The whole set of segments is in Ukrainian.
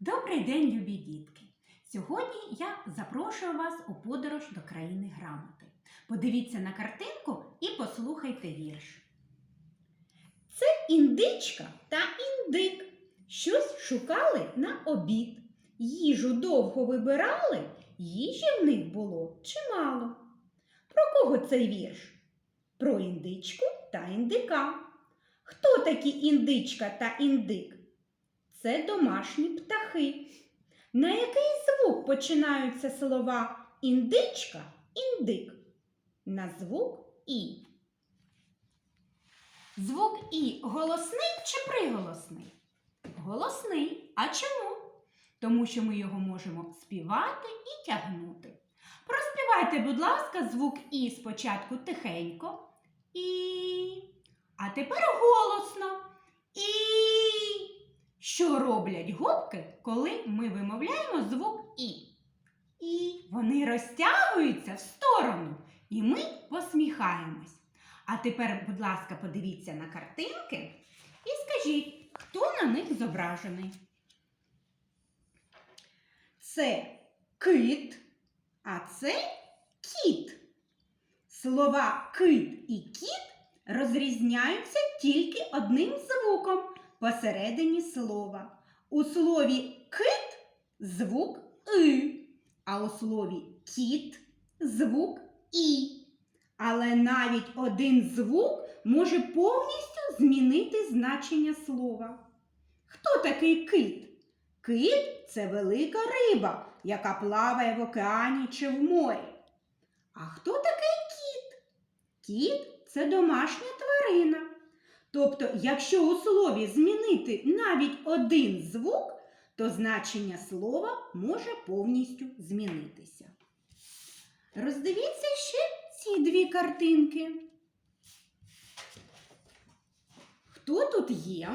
Добрий день, любі дітки! Сьогодні я запрошую вас у подорож до країни грамоти. Подивіться на картинку і послухайте вірш. Це індичка та індик. Щось шукали на обід. Їжу довго вибирали, їжі в них було чимало. Про кого цей вірш? Про індичку та індика. Хто такі індичка та індик? Це домашні птахи. На який звук починаються слова індичка, індик? На звук І. Звук І голосний чи приголосний? Голосний. А чому? Тому що ми його можемо співати і тягнути. Проспівайте, будь ласка, звук І спочатку тихенько. І. А тепер голосно. Що роблять губки, коли ми вимовляємо звук І? І вони розтягуються в сторону, і ми посміхаємось. А тепер, будь ласка, подивіться на картинки і скажіть, хто на них зображений? Це кит, а це кіт. Слова кит і кіт розрізняються тільки одним звуком посередині слова. У слові кит звук и, а у слові кіт звук і. Але навіть один звук може повністю змінити значення слова. Хто такий кит? Кит це велика риба, яка плаває в океані чи в морі. А хто такий кіт? Кіт це домашня тварина. Тобто, якщо у слові змінити навіть один звук, то значення слова може повністю змінитися. Роздивіться ще ці дві картинки. Хто тут є?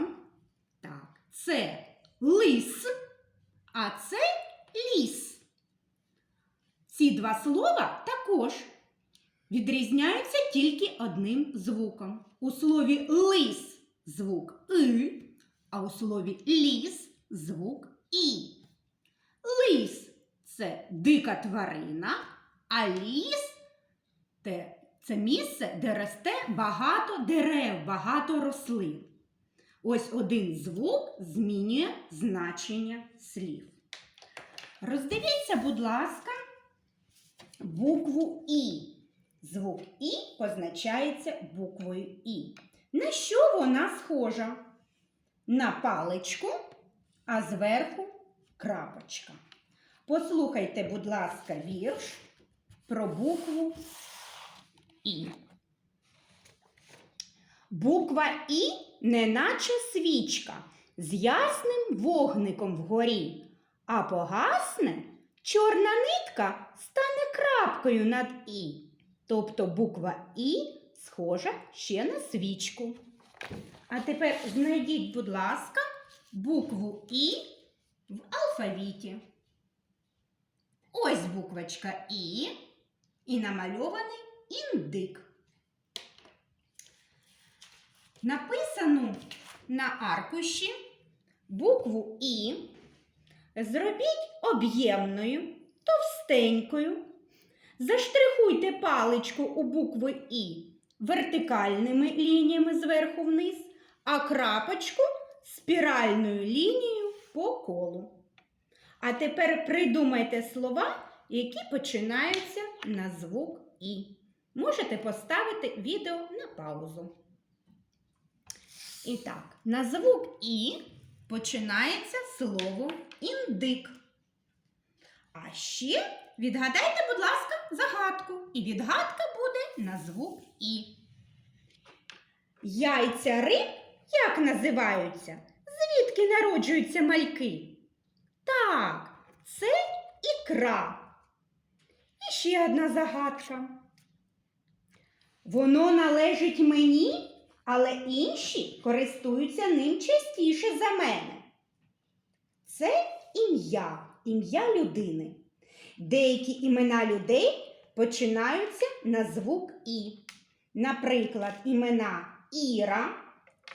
Так, це лис, а це ліс. Ці два слова також відрізняються тільки одним звуком. У слові лис звук и, а у слові ліс звук і. Лис це дика тварина, а ліс це місце, де росте багато дерев, багато рослин. Ось один звук змінює значення слів. Роздивіться, будь ласка, букву І. Звук І позначається буквою І. На що вона схожа? На паличку, а зверху крапочка. Послухайте, будь ласка, вірш про букву І. Буква І неначе свічка з ясним вогником вгорі, а погасне чорна нитка стане крапкою над І. Тобто буква І схожа ще на свічку. А тепер знайдіть, будь ласка, букву І в алфавіті. Ось буквочка І і намальований індик. Написану на аркуші букву І зробіть об'ємною, товстенькою. Заштрихуйте паличку у букви І вертикальними лініями зверху вниз, а крапочку спіральною лінією по колу. А тепер придумайте слова, які починаються на звук І. Можете поставити відео на паузу. І так, на звук І починається слово індик. А ще відгадайте, будь ласка, загадку. І відгадка буде на звук І. Яйця риб як називаються? Звідки народжуються мальки? Так, це ікра. І ще одна загадка. Воно належить мені, але інші користуються ним частіше за мене. Це ім'я, ім'я людини. Деякі імена людей починаються на звук І. Наприклад, імена Іра,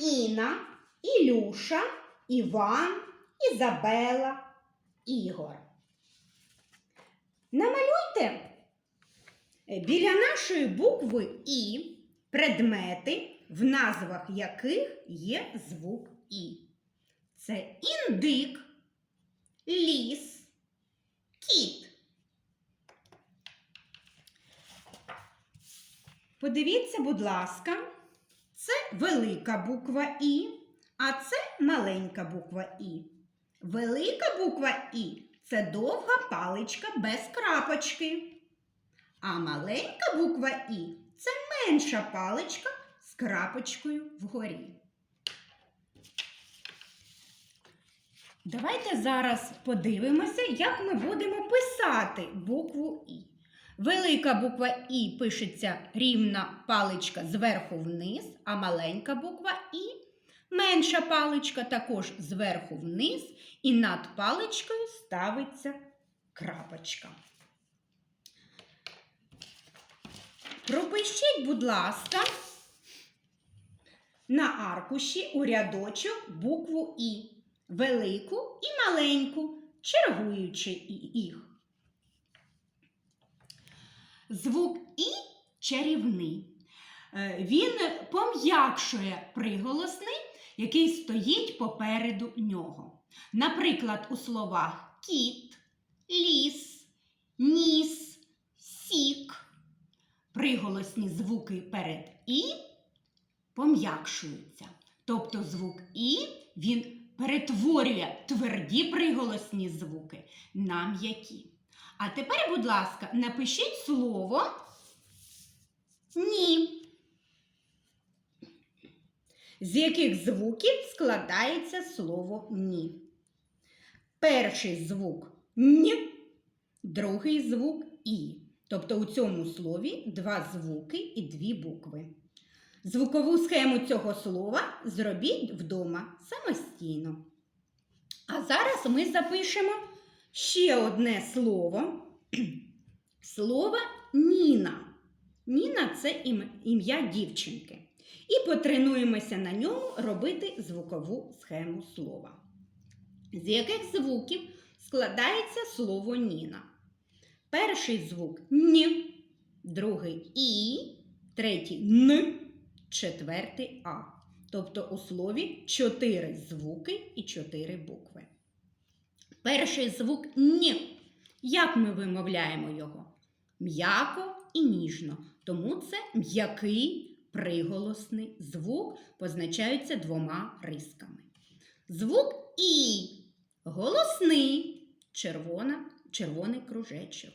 Іна, Ілюша, Іван, Ізабела, Ігор. Намалюйте біля нашої букви І предмети, в назвах яких є звук І. Це індик, ліс, кіт. Подивіться, будь ласка, це велика буква І, а це маленька буква І. Велика буква І це довга паличка без крапочки. А маленька буква І це менша паличка з крапочкою вгорі. Давайте зараз подивимося, як ми будемо писати букву І. Велика буква І пишеться рівна паличка зверху вниз, а маленька буква І менша паличка також зверху вниз, і над паличкою ставиться крапочка. Пропишіть, будь ласка, на аркуші у рядочок букву І, велику і маленьку, чергуючи їх. Звук І чарівний. Е, Він пом'якшує приголосний, який стоїть попереду нього. Наприклад, у словах кіт, ліс, ніс, сік. Приголосні звуки перед І пом'якшуються. Тобто звук І він перетворює тверді приголосні звуки на м'які. А тепер, будь ласка, напишіть слово ні. З яких звуків складається слово ні? Перший звук н, другий звук і. Тобто у цьому слові два звуки і дві букви. Звукову схему цього слова зробіть вдома самостійно. А зараз ми запишемо ще одне слово. Слово Ніна. Ніна це ім'я дівчинки. І потренуємося на ньому робити звукову схему слова. З яких звуків складається слово Ніна? Перший звук Н, другий І, третій Н, четвертий А. Тобто у слові чотири звуки і чотири букви. Перший звук Н. Як ми вимовляємо його? М'яко і ніжно. Тому це м'який приголосний звук позначається двома рисками. Звук І голосний, червона, червоний кружечок.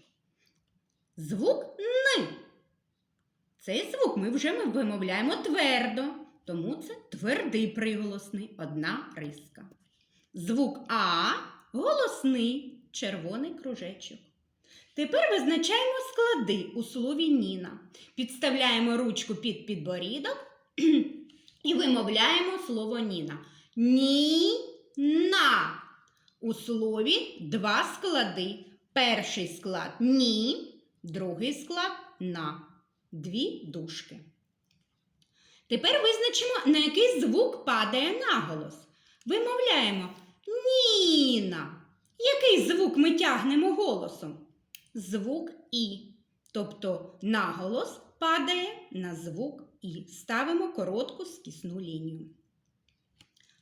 Звук Н. Цей звук ми вже вимовляємо твердо, тому це твердий приголосний, одна риска. Звук А голосний, червоний кружечок. Тепер визначаємо склади у слові Ніна. Підставляємо ручку під підборідок і вимовляємо слово Ніна. Ні-на. У слові два склади. Перший склад ні, другий склад на. Дві дужки. Тепер визначимо, на який звук падає наголос. Вимовляємо Ніна. Який звук ми тягнемо голосом? Звук І. Тобто наголос падає на звук І. Ставимо коротку скісну лінію.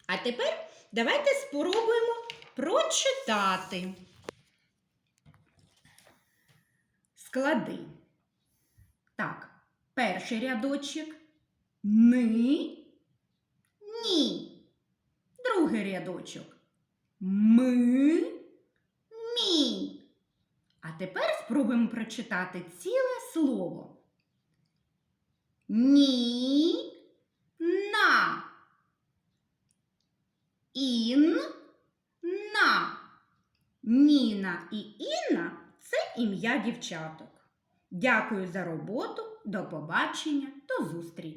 А тепер давайте спробуємо прочитати склади. Так, перший рядочок ни, ні. Другий рядочок ми, А тепер спробуємо прочитати ціле слово. Ні, на. Ін, на. Ніна і Інна це ім'я дівчаток. Дякую за роботу. До побачення, до зустрічі!